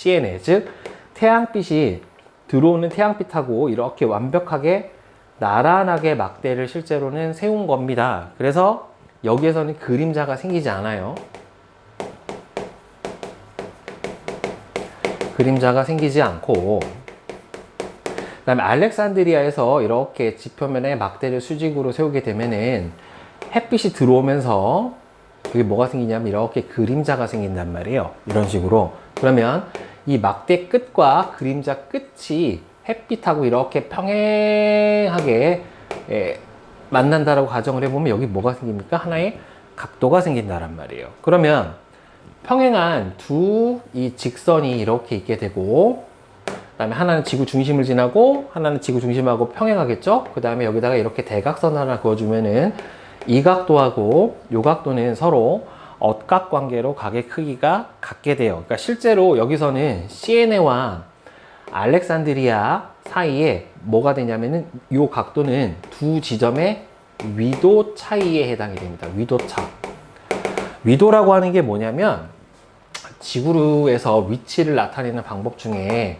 CNA 즉 태양빛이 들어오는 태양빛하고 이렇게 완벽하게 나란하게 막대를 실제로는 세운 겁니다. 그래서 여기에서는 그림자가 생기지 않아요. 그림자가 생기지 않고 그 다음에 알렉산드리아에서 이렇게 지표면에 막대를 수직으로 세우게 되면은 햇빛이 들어오면서 여기 뭐가 생기냐면 이렇게 그림자가 생긴단 말이에요. 이런 식으로. 그러면 이 막대 끝과 그림자 끝이 햇빛하고 이렇게 평행하게 예, 만난다라고 가정을 해보면 여기 뭐가 생깁니까? 하나의 각도가 생긴다란 말이에요. 그러면 평행한 두 이 직선이 이렇게 있게 되고 그 다음에 하나는 지구 중심을 지나고 하나는 지구 중심하고 평행하겠죠. 그 다음에 여기다가 이렇게 대각선 하나 그어주면은 이 각도하고 요 각도는 서로 엇각 관계로 각의 크기가 같게 돼요. 그러니까 실제로 여기서는 시에네와 알렉산드리아 사이에 뭐가 되냐면은 요 각도는 두 지점의 위도 차이에 해당이 됩니다. 위도 차. 위도라고 하는 게 뭐냐면 지구에서 위치를 나타내는 방법 중에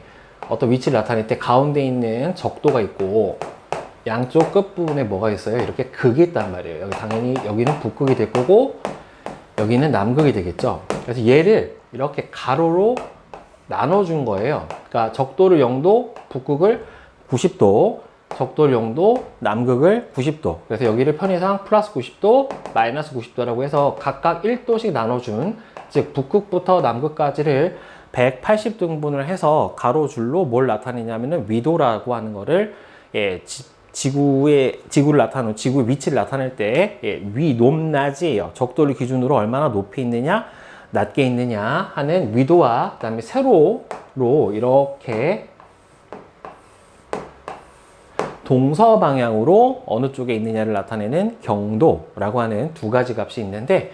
어떤 위치를 나타낼 때 가운데 있는 적도가 있고 양쪽 끝부분에 뭐가 있어요? 이렇게 극이 있단 말이에요. 여기 당연히 여기는 북극이 될 거고 여기는 남극이 되겠죠. 그래서 얘를 이렇게 가로로 나눠준 거예요. 그러니까 적도를 0도, 북극을 90도, 적도를 0도, 남극을 90도. 그래서 여기를 편의상 플러스 90도, 마이너스 90도라고 해서 각각 1도씩 나눠준, 즉 북극부터 남극까지를 180등분을 해서 가로줄로 뭘 나타내냐면은 위도라고 하는 거를 예, 지, 지구의 지구를 나타내는 지구의 위치를 나타낼 때 예, 위, 높, 낮이에요. 적도를 기준으로 얼마나 높이 있느냐, 낮게 있느냐 하는 위도와 그다음에 세로로 이렇게 동서 방향으로 어느 쪽에 있느냐를 나타내는 경도라고 하는 두 가지 값이 있는데